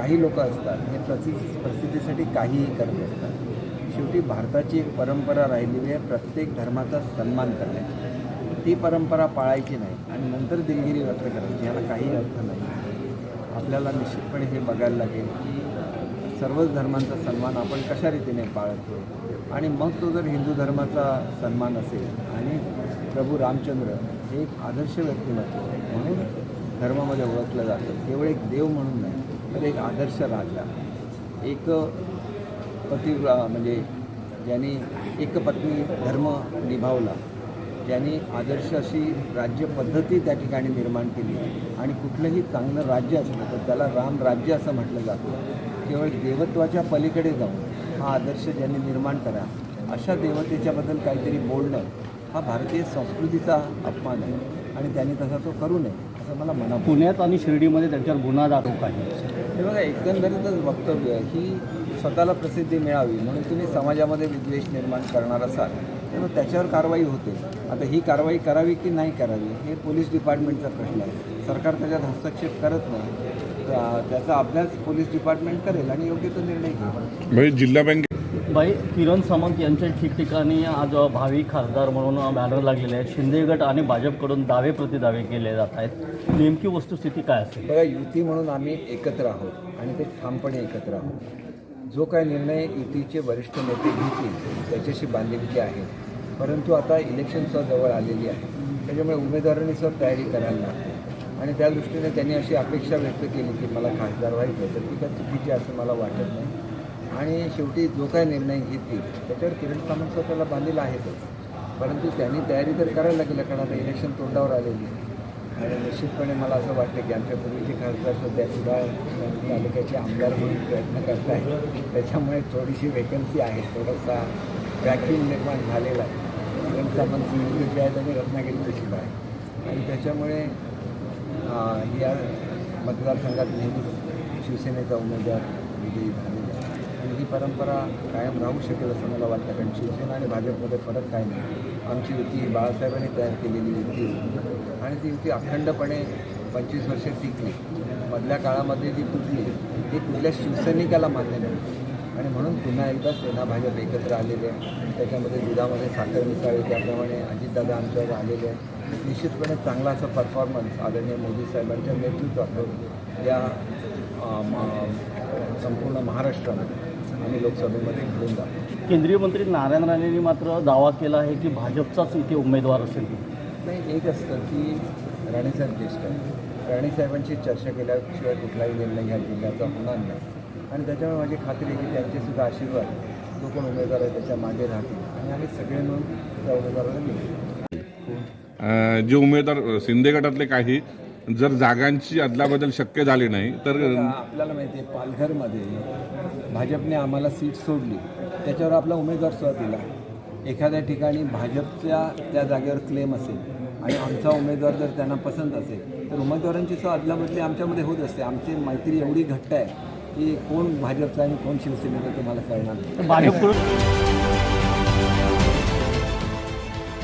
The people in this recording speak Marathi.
काही लोक असतात हे प्रसि प्रसिद्धीसाठी काहीही करत असतात. शेवटी भारताची एक परंपरा राहिलेली आहे प्रत्येक धर्माचा सन्मान करण्याची. ती परंपरा पाळायची नाही आणि नंतर दिलगिरी व्यक्त करायची ह्याला काही अर्थ नाही. आपल्याला निश्चितपणे हे बघायला लागेल की सर्वच धर्मांचा सन्मान आपण कशा रीतीने पाळतो आणि मग तो जर हिंदू धर्माचा सन्मान असेल आणि प्रभू रामचंद्र हे एक आदर्श व्यक्तिमत्व म्हणून धर्मामध्ये ओळखलं जातं केवळ एक देव म्हणून नाही. तर एक आदर्श राजा एक पती म्हणजे ज्यांनी एक पत्नी धर्म निभावला ज्यांनी आदर्श अशी राज्य पद्धती त्या ठिकाणी निर्माण केली आणि कुठलंही चांगलं राज्य असलं तर त्याला राम राज्य असं म्हटलं जातं. केवळ देवत्वाच्या पलीकडे जाऊन हा आदर्श ज्यांनी निर्माण करा अशा देवतेच्याबद्दल काहीतरी बोलणं हा भारतीय संस्कृतीचा अपमान आहे आणि त्यांनी तसा तो करू नये असं मला मना पुण्यात आणि शिर्डीमध्ये त्यांच्यावर गुन्हा दाखल आहे. हे बघा एकंदरीतच वक्तव्य ही स्वतःला प्रसिद्धी मिळावी म्हणून तुम्ही समाजामध्ये विद्वेष निर्माण करणार असाल तर मग त्याच्यावर कारवाई होते. आता ही कारवाई करावी की नाही करावी हे पोलीस डिपार्टमेंटचा प्रश्न आहे. सरकार त्याच्यात हस्तक्षेप करत नाही. त्याचा अभ्यास पोलीस डिपार्टमेंट करेल आणि योग्य तो निर्णय घेईल. म्हणजे जिल्हा बँक बाई किरण सामंत यांच्या ठिकठिकाणी आज भावी खासदार म्हणून बॅनर लागलेले आहेत. शिंदे गट आणि भाजपकडून दावे प्रतिदावे केले जात आहेत. नेमकी वस्तुस्थिती काय असेल? बघा युती म्हणून आम्ही एकत्र आहोत आणि ते ठामपणे एकत्र आहोत. जो काय निर्णय युतीचे वरिष्ठ नेते घेतील त्याच्याशी बांधिलकी आहे. परंतु आता इलेक्शनचा जवळ आलेली आहे. त्याच्यामुळे उमेदवारांनी सर तयारी करायला लागते आणि त्या दृष्टीने त्यांनी अशी अपेक्षा व्यक्त केली की मला खासदार व्हायचं आहे तर ती काय चुकीची असं मला वाटत नाही. आणि शेवटी जो काय निर्णय घेतील त्याच्यावर किरण सामंतचा त्याला बांधलेला आहेतच परंतु त्यांनी तयारी तर करायला लागेल कारण आता इलेक्शन तोंडावर आलेली आहे. आणि निश्चितपणे मला असं वाटतं की आमच्या पूर्वीचे खासदार सध्यासुद्धा तालुक्याचे आमदार म्हणून प्रयत्न करत आहेत. त्याच्यामुळे थोडीशी वेकन्सी आहे थोडासा व्हॅक्यूम निर्माण झालेला आहे. किरण सामंत सिंधुदुर्ग आहेत आणि रत्नागिरीचे शिवा आहे आणि त्याच्यामुळे या मतदारसंघात नेहमीच शिवसेनेचा उमेदवार विजयी झालेला परंपरा कायम राहू शकेल असं मला वाटतं. कारण शिवसेना आणि भाजपमध्ये फरक काय नाही. आमची युती ही बाळासाहेबांनी तयार केलेली युती होती. आणि ती युती अखंडपणे पंचवीस वर्ष टिकली. मधल्या काळामध्ये जी तुटली ती कुठल्या शिवसैनिकाला मान्य नाही आणि म्हणून पुन्हा एकदा सेना भाजप एकत्र आलेले आहे. त्याच्यामध्ये दुधामध्ये साखर मिसाळी त्याप्रमाणे अजितदादा आमच्यावर आलेले आहे. निश्चितपणे चांगला असा परफॉर्मन्स आदरणीय मोदी साहेबांच्या नेतृत्वातून या म- संपूर्ण महाराष्ट्रामध्ये. आणि लोकसभेमध्ये घडून जातो केंद्रीय मंत्री नारायण राणेंनी मात्र दावा केला आहे की भाजपचाच इथे उमेदवार असेल. नाही एक असतं की राणेसाहेब ज्येष्ठ आहे राणेसाहेबांशी चर्चा केल्याशिवाय कुठलाही निर्णय ह्या जिल्ह्याचा होणार नाही. आणि त्याच्यामुळे माझी खात्री आहे की त्यांचेसुद्धा आशीर्वाद जो कोण उमेदवार आहे त्याच्यामागे राहतील. आणि आम्ही सगळे मिळून त्या उमेदवाराला निवडू. जे उमेदवार शिंदे गटातले काही जर जागांची अदलाबदल शक्य झाली नाही तर आपल्याला माहिती आहे पालघरमध्ये भाजपने आम्हाला सीट सोडली. त्याच्यावर आपला उमेदवार सुद्धा दिला. एखाद्या ठिकाणी भाजपच्या त्या जागेवर क्लेम असेल आणि आमचा उमेदवार जर त्यांना पसंत असेल तर उमेदवारांची सुद्धा अदलाबदली आमच्यामध्ये होत असते. आमची मैत्री एवढी घट्ट आहे की कोण भाजपचा आणि कोण शिवसेनेचा तुम्हाला कळणार